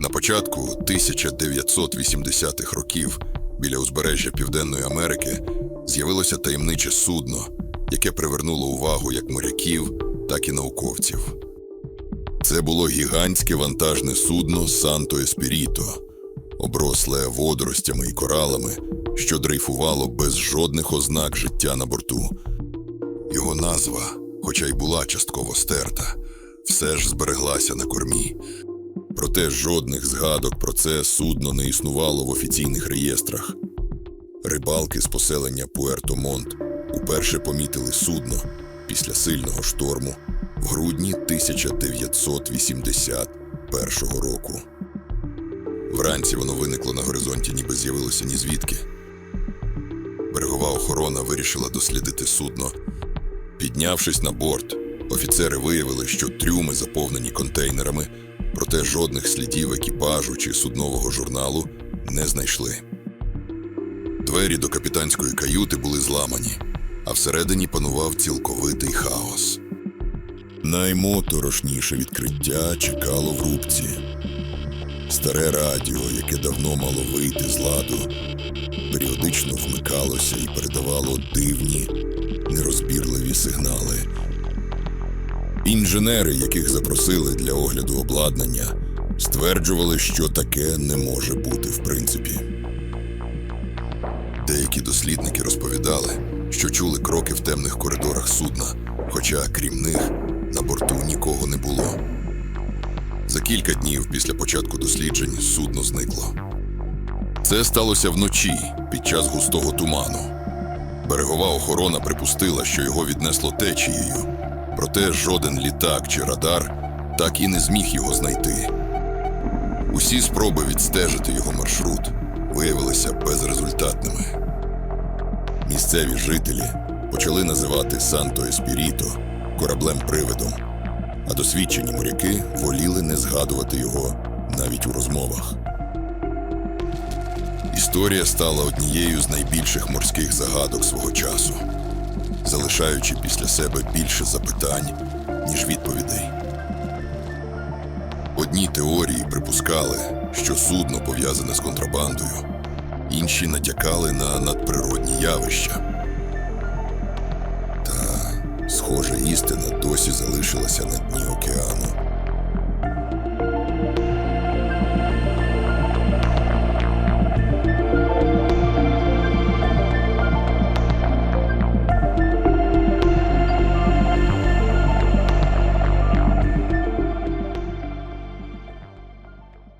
На початку 1980-х років біля узбережжя Південної Америки з'явилося таємниче судно, яке привернуло увагу як моряків, так і науковців. Це було гігантське вантажне судно Санто Еспіріто, обросле водоростями і коралами, що дрейфувало без жодних ознак життя на борту. Його назва, хоча й була частково стерта, все ж збереглася на кормі. Проте жодних згадок про це судно не існувало в офіційних реєстрах. Рибалки з поселення Пуерто-Монт уперше помітили судно після сильного шторму в грудні 1981 року. Вранці воно виникло на горизонті, ніби з'явилося ні звідки. Берегова охорона вирішила дослідити судно. Піднявшись на борт, офіцери виявили, що трюми заповнені контейнерами, проте жодних слідів екіпажу чи суднового журналу не знайшли. Двері до капітанської каюти були зламані, а всередині панував цілковитий хаос. Наймоторошніше відкриття чекало в рубці. Старе радіо, яке давно мало вийти з ладу, періодично вмикалося і передавало дивні, нерозбірливі сигнали. Інженери, яких запросили для огляду обладнання, стверджували, що таке не може бути в принципі. Деякі дослідники розповідали, що чули кроки в темних коридорах судна, хоча крім них на борту нікого не було. За кілька днів після початку досліджень судно зникло. Це сталося вночі під час густого туману. Берегова охорона припустила, що його віднесло течією, проте жоден літак чи радар так і не зміг його знайти. Усі спроби відстежити його маршрут виявилися безрезультатними. Місцеві жителі почали називати Санто Еспіріто кораблем-привидом, а досвідчені моряки воліли не згадувати його навіть у розмовах. Історія стала однією з найбільших морських загадок свого часу, залишаючи після себе більше запитань, ніж відповідей. Одні теорії припускали, що судно пов'язане з контрабандою, інші натякали на надприродні явища. Та, схоже, істина досі залишилася на дні океану.